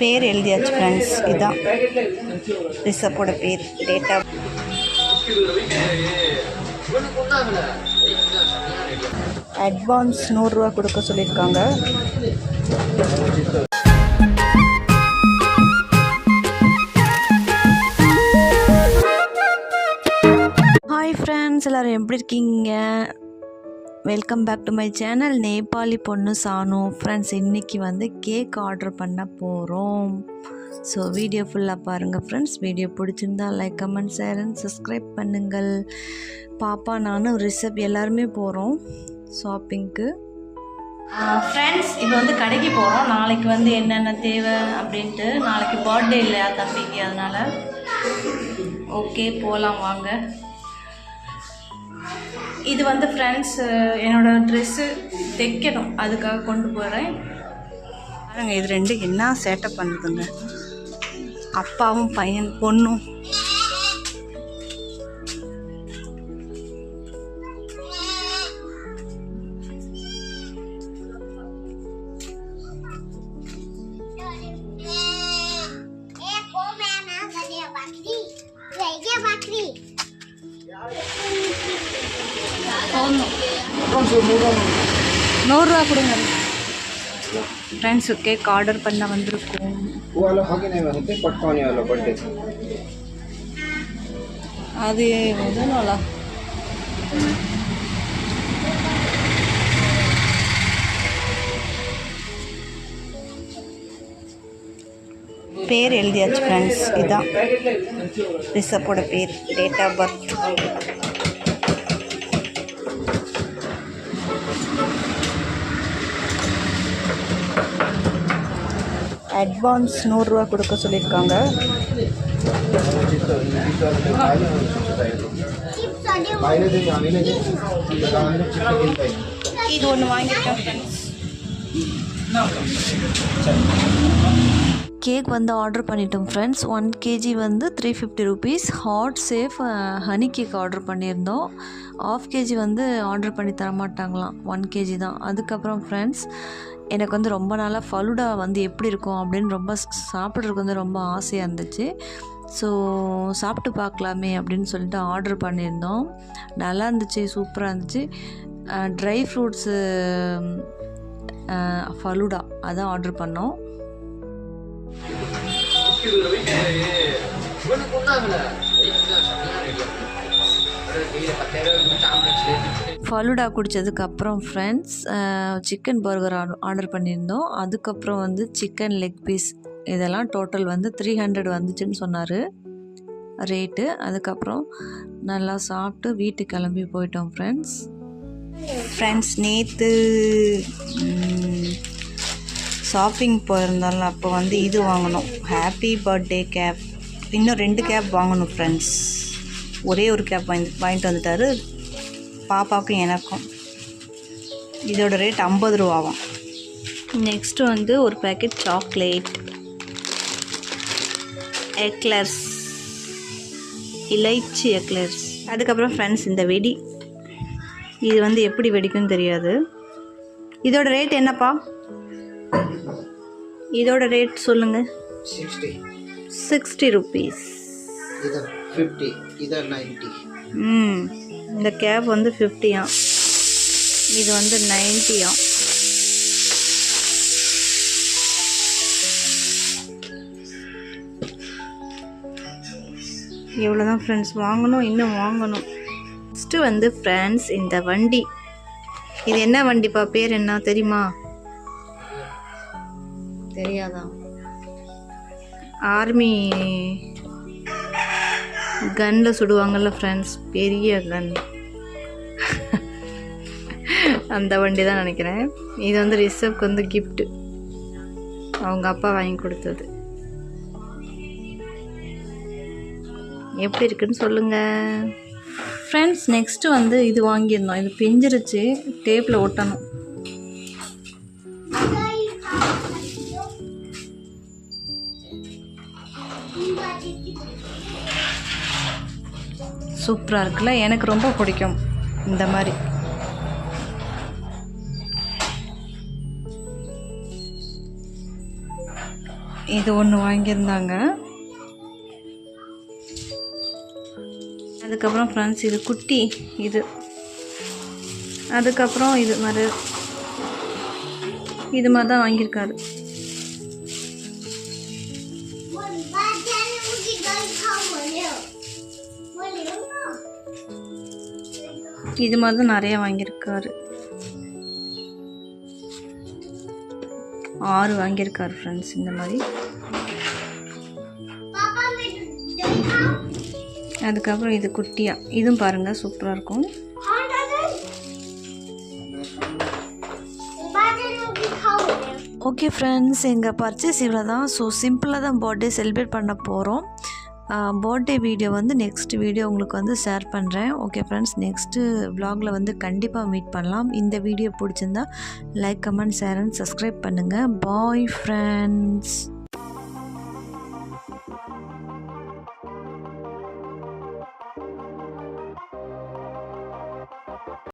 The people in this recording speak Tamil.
பேர் எழுதியாச்சு ஃப்ரெண்ட்ஸ் இதுதான் ரிஷப்போட பேர் டேட்டா அட்வான்ஸ் நூறுரூவா கொடுக்க சொல்லியிருக்காங்க. ஹாய் ஃப்ரெண்ட்ஸ் எல்லோரும் எப்படி இருக்கீங்க? Welcome back to my channel Nepali பொண்ணு சானு ஃப்ரெண்ட்ஸ் இன்றைக்கி வந்து கேக் ஆர்டர் பண்ண போகிறோம் ஸோ வீடியோ ஃபுல்லாக பாருங்கள் ஃப்ரெண்ட்ஸ் வீடியோ பிடிச்சிருந்தா like comment share and subscribe பண்ணுங்கள். பாப்பா நானும் ரிஷப் எல்லாருமே போகிறோம் ஷாப்பிங்க்கு ஃப்ரெண்ட்ஸ் இப்போ வந்து கடைக்கு போகிறோம் நாளைக்கு வந்து என்னென்ன தேவை அப்படின்ட்டு நாளைக்கு பர்த்டே இல்லையா தம்பிக்கு அதனால்? ஓகே போகலாம் வாங்க. இது வந்து ஃப்ரெண்ட்ஸ் என்னோடய ட்ரெஸ்ஸு தைக்கணும். அதுக்காக கொண்டு போகிறேன் பாருங்க இது ரெண்டு என்ன சேட்டை பண்ணுதுங்க? அப்பாவும் பையன் பொண்ணும். நூறுரூவா கொடுங்க. ஃப்ரெண்ட்ஸ் கேக் ஆர்டர் பண்ண வந்திருக்கோம். அது முதல் பேர் எழுதியாச்சு ஃப்ரெண்ட்ஸ் இதுதான் ரிசப்போட பேர். டேட் ஆஃப் பர்த் அட்வான்ஸ் நூறுரூவா கொடுக்க சொல்லியிருக்காங்க. இது ஒன்று வாங்கியிருக்கேன் கேக் வந்து ஆர்டர் பண்ணிட்டோம் ஃப்ரெண்ட்ஸ் ஒன் கேஜி வந்து three fifty rupees heart shape honey cake order பண்ணியிருந்தோம். ஆஃப் கேஜி வந்து ஆர்டர் பண்ணி தர மாட்டாங்களாம் ஒன் கேஜி தான். அதுக்கப்புறம் ஃப்ரெண்ட்ஸ் எனக்கு வந்து ரொம்ப நாளாக ஃபலுடா வந்து எப்படி இருக்கும் அப்படின்னு ரொம்ப சாப்பிட்றதுக்கு வந்து ரொம்ப ஆசையாக இருந்துச்சு. ஸோ சாப்பிட்டு பார்க்கலாமே அப்படின்னு சொல்லிட்டு ஆர்டர் பண்ணியிருந்தோம். நல்லா இருந்துச்சு சூப்பராக இருந்துச்சு. ட்ரை ஃப்ரூட்ஸு ஃபலுடா அதான் ஆர்டர் பண்ணோம். ஃபலுடா குடித்ததுக்கு அப்புறம் ஃப்ரெண்ட்ஸ் சிக்கன் பர்கர் ஆர்டர் பண்ணியிருந்தோம். அதுக்கப்புறம் வந்து சிக்கன் லெக் பீஸ் இதெல்லாம் டோட்டல் வந்து த்ரீ ஹண்ட்ரட் வந்துச்சுன்னு சொன்னார். ரேட்டு அதுக்கப்புறம் நல்லா சாப்பிட்டு வீட்டுக்கு கிளம்பி போயிட்டோம் ஃப்ரெண்ட்ஸ் ஃப்ரெண்ட்ஸ் நேற்று ஷாப்பிங் போயிருந்தாலும் அப்போ வந்து இது வாங்கினோம் ஹாப்பி பர்த்டே கேப் இன்னும் ரெண்டு கேப் வாங்கணும் ஃப்ரெண்ட்ஸ் ஒரே ஒரு கேப் வாங்கி வாங்கிட்டு வந்துட்டாரு. பாப்பாவுக்கும் எனக்கும். இதோட ரேட் ஐம்பது ரூபாவாம். நெக்ஸ்ட்டு வந்து ஒரு பேக்கெட் சாக்லேட் எக்லர்ஸ் இலைச்சி எக்லர்ஸ் அதுக்கப்புறம் ஃப்ரெண்ட்ஸ் இந்த வெடி. இது வந்து எப்படி வெடிக்கும்னு தெரியாது. இதோட ரேட் என்னப்பா? இதோட ரேட் சொல்லுங்கள் சிக்ஸ்டி ருபீஸ் ஃபிஃப்டி இதான் நைன்ட்டி ம் இந்த கேப் வந்து ஃபிஃப்டியா இது வந்து நைன்ட்டியா இவ்வளோ தான் ஃப்ரெண்ட்ஸ் வாங்கணும் இன்னும் வாங்கணும். ஃபஸ்ட்டு வந்து ஃப்ரெண்ட்ஸ் இந்த வண்டி. இது என்ன வண்டிப்பா? பேர் என்ன தெரியுமா? தெரியாதா? ஆர்மி கன்னில் சுடுவாங்கள்ல ஃப்ரெண்ட்ஸ் பெரிய கன். அந்த வண்டி தான் நினைக்கிறேன். இது வந்து ரிஷப்க்கு வந்து கிஃப்ட்டு அவங்க அப்பா வாங்கி கொடுத்தது. எப்படி இருக்குன்னு சொல்லுங்கள் ஃப்ரெண்ட்ஸ் நெக்ஸ்ட்டு வந்து இது வாங்கியிருந்தோம். இது பிஞ்சிருச்சு. டேப்பில் ஒட்டணும். சூப்பராக இருக்குல்ல? எனக்கு ரொம்ப பிடிக்கும் இந்த மாதிரி. இது ஒன்று வாங்கியிருந்தாங்க. அதுக்கப்புறம் ஃப்ரெண்ட்ஸ் இது குட்டி இது. அதுக்கப்புறம் இது மாதிரி. இது மாதிரி தான் வாங்கியிருக்காரு. இது மாதிரி தான் நிறைய வாங்கியிருக்காரு. ஆறு வாங்கியிருக்காரு ஃப்ரெண்ட்ஸ் இந்த மாதிரி. அதுக்கப்புறம் இது குட்டியாக இதுவும் பாருங்கள் சூப்பராக இருக்கும். ஓகே ஃப்ரெண்ட்ஸ் எங்கள் பர்ச்சேஸ் இவ்வளோ தான் ஸோ சிம்பிளாக தான் பர்த்டே செலிப்ரேட் பண்ண போகிறோம் பர்த்டே வீடியோ வந்து நெக்ஸ்ட் வீடியோ உங்களுக்கு வந்து ஷேர் பண்ணுறேன் ஓகே ஃப்ரெண்ட்ஸ் நெக்ஸ்ட்டு வ்ளாகில் வந்து கண்டிப்பாக மீட் பண்ணலாம். இந்த வீடியோ பிடிச்சிருந்தா like comment share and subscribe பண்ணுங்கள் பாய் ஃப்ரெண்ட்ஸ்